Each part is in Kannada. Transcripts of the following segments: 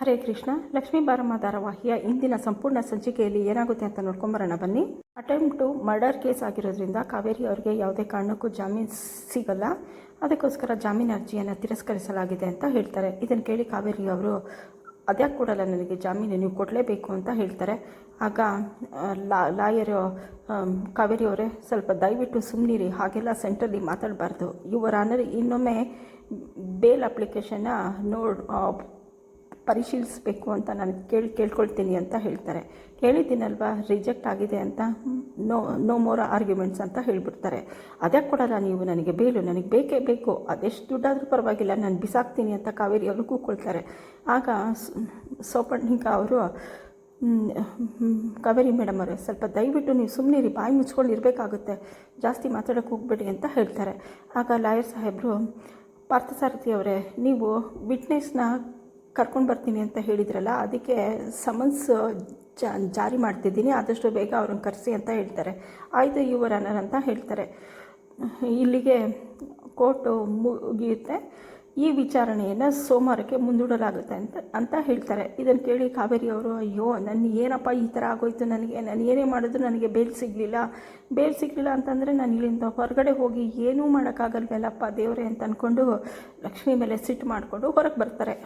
ಹರೇ ಕೃಷ್ಣ, ಲಕ್ಷ್ಮೀ ಬಾರಮ್ಮ ಧಾರಾವಾಹಿಯ ಇಂದಿನ ಸಂಪೂರ್ಣ ಸಂಚಿಕೆಯಲ್ಲಿ ಏನಾಗುತ್ತೆ ಅಂತ ನೋಡ್ಕೊಂಬರೋಣ ಬನ್ನಿ. ಅಟೆಂಪ್ಟ್ ಟು ಮರ್ಡರ್ ಕೇಸ್ ಆಗಿರೋದ್ರಿಂದ ಕಾವೇರಿ ಅವರಿಗೆ ಯಾವುದೇ ಕಾರಣಕ್ಕೂ ಜಾಮೀನು ಸಿಗಲ್ಲ. ಅದಕ್ಕೋಸ್ಕರ ಜಾಮೀನು ಅರ್ಜಿಯನ್ನು ತಿರಸ್ಕರಿಸಲಾಗಿದೆ ಅಂತ ಹೇಳ್ತಾರೆ. ಇದನ್ನು ಕೇಳಿ ಕಾವೇರಿ ಅವರು, ಅದ್ಯಾಕೆ ಕೊಡಲ್ಲ ನನಗೆ ಜಾಮೀನು, ನೀವು ಕೊಡಲೇಬೇಕು ಅಂತ ಹೇಳ್ತಾರೆ. ಆಗ ಲಾ, ಲಾಯರು ಕಾವೇರಿ ಅವರೇ ಸ್ವಲ್ಪ ದಯವಿಟ್ಟು ಸುಮ್ಮನಿರಿ ಹಾಗೆಲ್ಲ ಸೆಂಟ್ರಲ್ಲಿ ಮಾತಾಡಬಾರ್ದು. ಆನರ್ ಇನ್ನೊಮ್ಮೆ ಬೇಲ್ ಅಪ್ಲಿಕೇಶನ್ನ ನೋಡ್ ಪರಿಶೀಲಿಸಬೇಕು ಅಂತ ನಾನು ಕೇಳಿ, ಕೇಳ್ಕೊಳ್ತೀನಿ ಅಂತ ಹೇಳ್ತಾರೆ. ಹೇಳಿದ್ದೀನಲ್ವಾ, ರಿಜೆಕ್ಟ್ ಆಗಿದೆ ಅಂತ? ನೋ ನೋ ಮೋರ್ ಆರ್ಗ್ಯುಮೆಂಟ್ಸ್ ಅಂತ ಹೇಳಿಬಿಡ್ತಾರೆ. ಅದೇ ಕೊಡಲ್ಲ ನೀವು ನನಗೆ ಬೇಲು? ನನಗೆ ಬೇಕೇ ಬೇಕು. ಅದೆಷ್ಟು ದುಡ್ಡಾದರೂ ಪರವಾಗಿಲ್ಲ. ನಾನು ಬಿಸಾಕ್ತೀನಿ ಅಂತ ಕಾವೇರಿ ಅವರು ಕೂತ್ಕೊಳ್ತಾರೆ. ಆಗ ಸೋಪಣ್ಣಿಂಗ ಅವರು ಕಾವೇರಿ ಮೇಡಮ್ ಅವರೇ, ಸ್ವಲ್ಪ ದಯವಿಟ್ಟು ನೀವು ಸುಮ್ಮನೆ ಬಾಯಿ ಮುಚ್ಕೊಂಡು ಇರಬೇಕಾಗುತ್ತೆ ಜಾಸ್ತಿ ಮಾತಾಡೋಕ್ಕೆ ಹೋಗ್ಬೇಡಿ ಅಂತ ಹೇಳ್ತಾರೆ. ಆಗ ಲಾಯರ್ ಸಾಹೇಬರು, ಪಾರ್ಥಸಾರಥಿ ಅವರೇ, ನೀವು ವಿಟ್ನೆಸ್ನ ಕರ್ಕೊಂಡು ಬರ್ತೀನಿ ಅಂತ ಹೇಳಿದ್ರಲ್ಲ, ಅದಕ್ಕೆ ಸಮನ್ಸ್ ಜಾರಿ ಮಾಡ್ತಿದ್ದೀನಿ, ಆದಷ್ಟು ಬೇಗ ಅವ್ರನ್ನ ಕರೆಸಿ ಅಂತ ಹೇಳ್ತಾರೆ. ಆಯಿತು ಯುವರ್ ಅನರ್ ಅಂತ ಹೇಳ್ತಾರೆ. ಇಲ್ಲಿಗೆ ಕೋರ್ಟು ಮುಗಿಯುತ್ತೆ. ಈ ವಿಚಾರಣೆಯನ್ನು ಸೋಮವಾರಕ್ಕೆ ಮುಂದೂಡಲಾಗುತ್ತೆ ಅಂತ ಅಂತ ಹೇಳ್ತಾರೆ. ಇದನ್ನು ಕೇಳಿ ಕಾವೇರಿ ಅವರು, ಅಯ್ಯೋ ನನ್ನ ಏನಪ್ಪ ಈ ಥರ ಆಗೋಯ್ತು ನನಗೆ? ನಾನು ಏನೇ ಮಾಡಿದ್ರು ನನಗೆ ಬೇಲ್ ಸಿಗಲಿಲ್ಲ. ಬೇಲ್ ಸಿಗಲಿಲ್ಲ ಅಂತಂದರೆ ನಾನು ಇಲ್ಲಿಂದ ಹೊರಗಡೆ ಹೋಗಿ ಏನೂ ಮಾಡೋಕ್ಕಾಗಲ್ವಲ್ಲಪ್ಪ ದೇವರೇ ಅಂತ ಅಂದ್ಕೊಂಡು ಲಕ್ಷ್ಮಿ ಮೇಲೆ ಸಿಟ್ಟು ಮಾಡಿಕೊಂಡು ಹೊರಗೆ ಬರ್ತಾರೆ.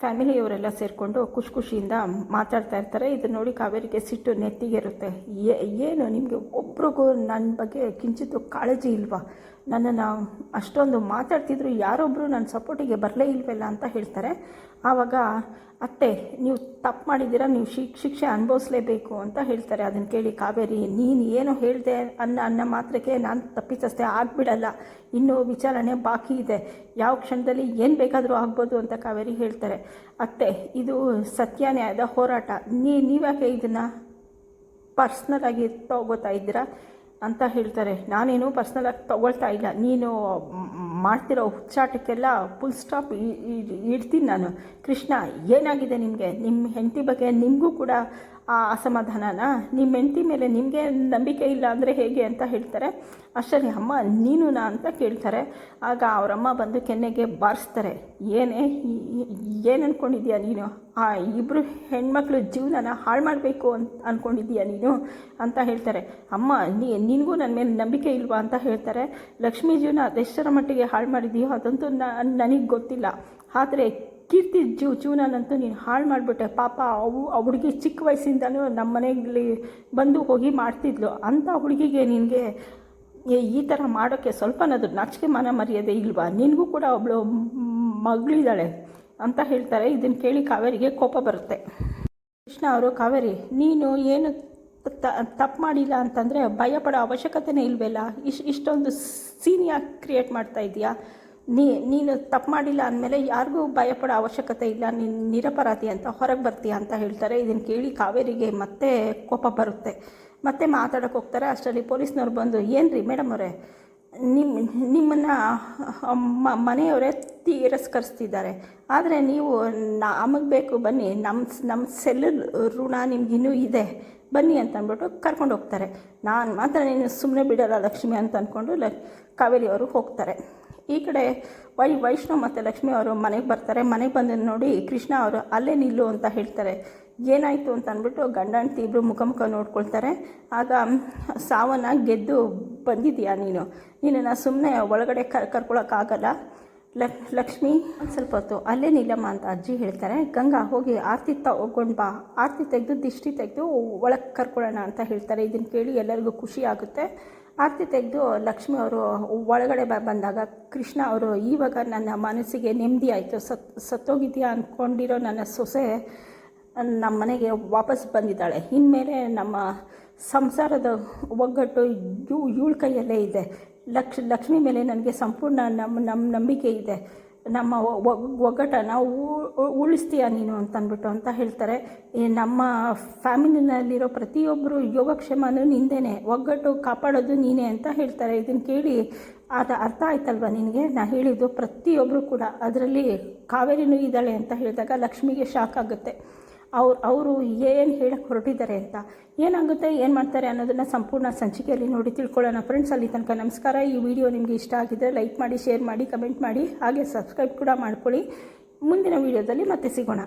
ಫ್ಯಾಮಿಲಿಯವರೆಲ್ಲ ಸೇರಿಕೊಂಡು ಖುಷಿ ಖುಷಿಯಿಂದ ಮಾತಾಡ್ತಾ ಇರ್ತಾರೆ. ಇದನ್ನ ನೋಡಿ ಕಾವೇರಿಗೆ ಸಿಟ್ಟು ನೆತ್ತಿಗಿರುತ್ತೆ. ಏ, ಏನು ನಿಮಗೆ ಒಬ್ರಿಗೂ ನನ್ನ ಬಗ್ಗೆ ಕಿಂಚಿತ್ತು ಕಾಳಜಿ ಇಲ್ವಾ? ನನ್ನನ್ನು ಅಷ್ಟೊಂದು ಮಾತಾಡ್ತಿದ್ರು ಯಾರೊಬ್ಬರು ನನ್ನ ಸಪೋರ್ಟಿಗೆ ಬರಲೇ ಇಲ್ವಲ್ಲ ಅಂತ ಹೇಳ್ತಾರೆ. ಆವಾಗ, ಅತ್ತೆ, ನೀವು ತಪ್ಪು ಮಾಡಿದ್ದೀರಾ? ನೀವು ಶಿಕ್ ಶಿಕ್ಷೆ ಅನುಭವಿಸ್ಲೇಬೇಕು ಅಂತ ಹೇಳ್ತಾರೆ. ಅದನ್ನು ಕೇಳಿ ಕಾವೇರಿ, ನೀನು ಏನು ಹೇಳಿದೆ ಅನ್ನ ಅನ್ನ ಮಾತ್ರಕ್ಕೆ ನಾನು ತಪ್ಪಿಸಷ್ಟೇ ಆಗಿಬಿಡಲ್ಲ. ಇನ್ನೂ ವಿಚಾರಣೆ ಬಾಕಿ ಇದೆ. ಯಾವ ಕ್ಷಣದಲ್ಲಿ ಏನು ಬೇಕಾದರೂ ಆಗ್ಬೋದು ಅಂತ ಕಾವೇರಿ ಹೇಳ್ತಾರೆ. ಅತ್ತೆ, ಇದು ಸತ್ಯನ್ಯಾಯದ ಹೋರಾಟ. ನೀ, ನೀವ್ಯಾಕೆ ಇದನ್ನು ಪರ್ಸ್ನಲ್ ಆಗಿ ತಗೋತಾ ಇದ್ದೀರಾ ಅಂತ ಹೇಳ್ತಾರೆ. ನಾನೇನು ಪರ್ಸ್ನಲ್ ಆಗಿ ತಗೊಳ್ತಾ ಇಲ್ಲ. ನೀನು ಮಾಡ್ತಿರೋ ಹುಚ್ಚಾಟಕ್ಕೆಲ್ಲ ಫುಲ್ ಸ್ಟಾಪ್ ಇಡ್ತೀನಿ ನಾನು. ಕೃಷ್ಣ, ಏನಾಗಿದೆ ನಿಮಗೆ? ನಿಮ್ಮ ಹೆಂಡತಿ ಬಗ್ಗೆ ನಿಮಗೂ ಕೂಡ ಆ ಅಸಮಾಧಾನನ? ನಿಮ್ಮ ಹೆಂಡತಿ ಮೇಲೆ ನಿಮಗೆ ನಂಬಿಕೆ ಇಲ್ಲ ಅಂದರೆ ಹೇಗೆ ಅಂತ ಹೇಳ್ತಾರೆ. ಅಷ್ಟರಲ್ಲಿ ಅಮ್ಮ, ನೀನು ನಾ ಅಂತ ಕೇಳ್ತಾರೆ. ಆಗ ಅವರಮ್ಮ ಬಂದು ಕೆನ್ನೆಗೆ ಬಾರಿಸ್ತಾರೆ. ಏನೇ ಏನು ಅಂದ್ಕೊಂಡಿದ್ಯಾ ನೀನು? ಆ ಇಬ್ಬರು ಹೆಣ್ಮಕ್ಳು ಜೀವನನ ಹಾಳು ಮಾಡಬೇಕು ಅಂತ ಅಂದ್ಕೊಂಡಿದ್ದೀಯಾ ನೀನು? ಅಂತ ಹೇಳ್ತಾರೆ. ಅಮ್ಮ ನಿನಗೂ ನನ್ನ ಮೇಲೆ ನಂಬಿಕೆ ಇಲ್ವಾ ಅಂತ ಹೇಳ್ತಾರೆ. ಲಕ್ಷ್ಮೀ ಜೀವನ ಅದೆಷ್ಟರ ಮಟ್ಟಿಗೆ ಹಾಳು ಮಾಡಿದೆಯೋ ಅದಂತೂ ನನಗೆ ಗೊತ್ತಿಲ್ಲ. ಆದರೆ ಕೀರ್ತಿ ಜೀವ ಜೀವನನಂತೂ ನೀನು ಹಾಳು ಮಾಡಿಬಿಟ್ಟೆ. ಪಾಪ ಅವು, ಆ ಹುಡುಗಿ ಚಿಕ್ಕ ವಯಸ್ಸಿಂದಲೂ ನಮ್ಮ ಮನೆಯಲ್ಲಿ ಬಂದು ಹೋಗಿ ಮಾಡ್ತಿದ್ಲು. ಅಂಥ ಹುಡುಗಿಗೆ ನಿನಗೆ ಈ ಥರ ಮಾಡೋಕ್ಕೆ ಸ್ವಲ್ಪನಾದ್ರು ನಾಚಿಕೆ ಮನ ಮರ್ಯಾದೆ ಇಲ್ವಾ? ನಿನಗೂ ಕೂಡ ಒಬ್ಬಳು ಮಗಳಿದ್ದಾಳೆ ಅಂತ ಹೇಳ್ತಾರೆ. ಇದನ್ನು ಕೇಳಿ ಕಾವೇರಿಗೆ ಕೋಪ ಬರುತ್ತೆ. ಕೃಷ್ಣ ಅವರು, ಕಾವೇರಿ, ನೀನು ಏನು ತಪ್ಪು ಮಾಡಿಲ್ಲ ಅಂತಂದರೆ ಭಯಪಡೋ ಅವಶ್ಯಕತೆನೇ ಇಲ್ವಲ್ಲ ಇಶ್ ಇಷ್ಟೊಂದು ಸೀನಿಯಾಗಿ ಕ್ರಿಯೇಟ್ ಮಾಡ್ತಾ ಇದೆಯಾ? ನೀ, ನೀನು ತಪ್ಪು ಮಾಡಿಲ್ಲ ಅಂದಮೇಲೆ ಯಾರಿಗೂ ಭಯಪಡೋ ಅವಶ್ಯಕತೆ ಇಲ್ಲ, ನೀನು ನಿರಪರಾಧಿ ಅಂತ, ಹೊರಗೆ ಬರ್ತೀಯ ಅಂತ ಹೇಳ್ತಾರೆ. ಇದನ್ನು ಕೇಳಿ ಕಾವೇರಿಗೆ ಮತ್ತೆ ಕೋಪ ಬರುತ್ತೆ. ಮತ್ತೆ ಮಾತಾಡೋಕೆ ಹೋಗ್ತಾರೆ. ಅಷ್ಟರಲ್ಲಿ ಪೊಲೀಸ್ನವ್ರು ಬಂದು ಏನು ರೀ ಮೇಡಮ್ ಅವರೇ ನಿಮ್ಮ ನಿಮ್ಮನ್ನು ಮನೆಯವರೇ ತಿರಸ್ಕರಿಸ್ತಿದ್ದಾರೆ. ಆದರೆ ನೀವು ನಮಗೆ ಬೇಕು, ಬನ್ನಿ. ನಮ್ಮ ನಮ್ಮ ಸೆಲ್ ಋಣ ನಿಮ್ಗಿನ್ನೂ ಇದೆ. ಬನ್ನಿ ಅಂತ ಅಂದ್ಬಿಟ್ಟು ಕರ್ಕೊಂಡು ಹೋಗ್ತಾರೆ. ನಾನು ಮಾತ್ರ ನೀನು ಸುಮ್ಮನೆ ಬಿಡೋಲ್ಲ ಲಕ್ಷ್ಮಿ ಅಂತ ಅಂದ್ಕೊಂಡು ಲ ಕಾವೇರಿಯವರು ಹೋಗ್ತಾರೆ. ಈ ಕಡೆ ವೈ ವೈಷ್ಣವ್ ಮತ್ತು ಲಕ್ಷ್ಮಿ ಅವರು ಮನೆಗೆ ಬರ್ತಾರೆ. ಮನೆಗೆ ಬಂದು ನೋಡಿ ಕೃಷ್ಣ ಅವರು ಅಲ್ಲೇ ನಿಲ್ಲು ಅಂತ ಹೇಳ್ತಾರೆ. ಏನಾಯಿತು ಅಂತ ಅಂದ್ಬಿಟ್ಟು ಗಂಡ ಹೆಂಡ್ತಿ ಇಬ್ಬರು ಮುಖ ಮುಖ ನೋಡ್ಕೊಳ್ತಾರೆ. ಆಗ ಸಾವನ್ನ ಗೆದ್ದು ಬಂದಿದ್ದೀಯಾ ನೀನು? ನಿನ್ನನ್ನು ಸುಮ್ಮನೆ ಒಳಗಡೆ ಕರ್, ಕರ್ಕೊಳಕ್ಕಾಗಲ್ಲ. ಲಕ್, ಲಕ್ಷ್ಮಿ ಸ್ವಲ್ಪ ಹೊತ್ತು. ಅಲ್ಲೇ ನಿಲ್ಲಮ್ಮ ಅಂತ ಅಜ್ಜಿ ಹೇಳ್ತಾರೆ, ಗಂಗಾ, ಹೋಗಿ ಆರತಿ ಹೋಗ್ಕೊಂಡು ಬಾ. ಆರತಿ ತೆಗೆದು, ದಿಷ್ಟಿ ತೆಗೆದು ಒಳಗೆ ಕರ್ಕೊಳ್ಳೋಣ ಅಂತ ಹೇಳ್ತಾರೆ. ಇದನ್ನು ಕೇಳಿ ಎಲ್ಲರಿಗೂ ಖುಷಿ ಆಗುತ್ತೆ. ಆರತಿ ತೆಗೆದು ಲಕ್ಷ್ಮಿ ಅವರು ಒಳಗಡೆ ಬ, ಬಂದಾಗ, ಕೃಷ್ಣ ಅವರು ಈವಾಗ ನನ್ನ ಮನಸ್ಸಿಗೆ ನೆಮ್ಮದಿ ಆಯಿತು. ಸತ್, ಸತ್ತೋಗಿದೆಯಾ ಅಂದ್ಕೊಂಡಿರೋ ನನ್ನ ಸೊಸೆ ನಮ್ಮ ಮನೆಗೆ ವಾಪಸ್ ಬಂದಿದ್ದಾಳೆ. ಇನ್ಮೇಲೆ ನಮ್ಮ ಸಂಸಾರದ ಒಗ್ಗಟ್ಟು ಇವಳ ಕೈಯಲ್ಲೇ ಇದೆ. ಲಕ್ಷ ಲಕ್ಷ್ಮಿ ಮೇಲೆ ನನಗೆ ಸಂಪೂರ್ಣ ನಮ್ಮ ನಮ್ಮ ನಂಬಿಕೆ ಇದೆ. ನಮ್ಮ ಒಗ್ಗಟ್ಟನ್ನು ಉಳಿಸ್ತೀಯ ನೀನು ಅಂತ ಅಂದ್ಬಿಟ್ಟು ಅಂತ ಹೇಳ್ತಾರೆ. ನಮ್ಮ ಫ್ಯಾಮಿಲಿನಲ್ಲಿರೋ ಪ್ರತಿಯೊಬ್ಬರು ಯೋಗಕ್ಷೇಮನೂ ನಿಂದೇನೆ, ಒಗ್ಗಟ್ಟು ಕಾಪಾಡೋದು ನೀನೇ ಅಂತ ಹೇಳ್ತಾರೆ. ಇದನ್ನು ಕೇಳಿ ಅದು ಅರ್ಥ ಆಯ್ತಲ್ವ ನಿನಗೆ? ನಾ ಹೇಳಿದ್ದು ಪ್ರತಿಯೊಬ್ಬರು ಕೂಡ. ಅದರಲ್ಲಿ ಕಾವೇರಿನೂ ಇದ್ದಾಳೆ ಅಂತ ಹೇಳಿದಾಗ ಲಕ್ಷ್ಮಿಗೆ ಶಾಕ್ ಆಗುತ್ತೆ. ಅವ್ರು, ಅವರು ಏನು ಹೇಳಕ್ಕೆ ಹೊರಟಿದ್ದಾರೆ ಅಂತ ಏನಾಗುತ್ತೆ ಏನು ಮಾಡ್ತಾರೆ ಅನ್ನೋದನ್ನು ಸಂಪೂರ್ಣ ಸಂಚಿಕೆಯಲ್ಲಿ ನೋಡಿ ತಿಳ್ಕೊಳ್ಳೋಣ. ಫ್ರೆಂಡ್ಸ್ ಅಲ್ಲಿ ತನಕ ನಮಸ್ಕಾರ. ಈ ವಿಡಿಯೋ ನಿಮಗೆ ಇಷ್ಟ ಆಗಿದ್ದರೆ ಲೈಕ್ ಮಾಡಿ ಶೇರ್ ಮಾಡಿ ಕಮೆಂಟ್ ಮಾಡಿ, ಹಾಗೆ ಸಬ್ಸ್ಕ್ರೈಬ್ ಕೂಡ ಮಾಡ್ಕೊಳ್ಳಿ. ಮುಂದಿನ ವಿಡಿಯೋದಲ್ಲಿ ಮತ್ತೆ ಸಿಗೋಣ.